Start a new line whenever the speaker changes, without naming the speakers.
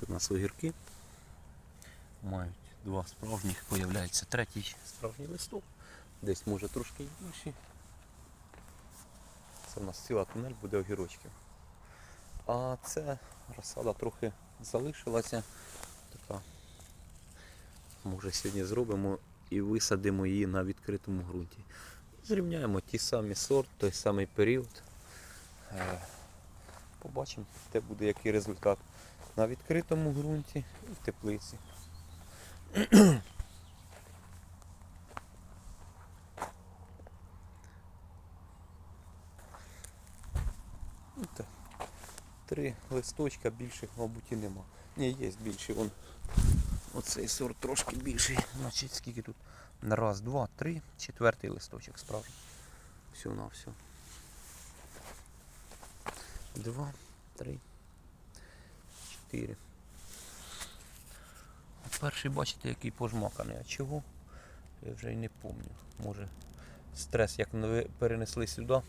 Це у нас огірки. Мають два справжніх, появляється третій справжній листок. Десь може трошки більший. Це у нас ціла тунель буде огірочків. А це розсада трохи залишилася. Така. Може сьогодні зробимо і висадимо її на відкритому ґрунті. Зрівняємо ті самі сорт, той самий період. Е, Побачимо, де буде який результат на відкритому ґрунті і в теплиці. Ну, Три листочка більших, мабуть, і нема. Ні, є більший. Вон. Оцей сорт трошки більший. Значить, скільки тут? Раз, два, три, четвертий листочок справжній. Все на все. Два, три, чотири. А Перший, бачите, який пожмаканий. А чого? Я вже й не пам'ятаю. Може стрес, як перенесли сюди,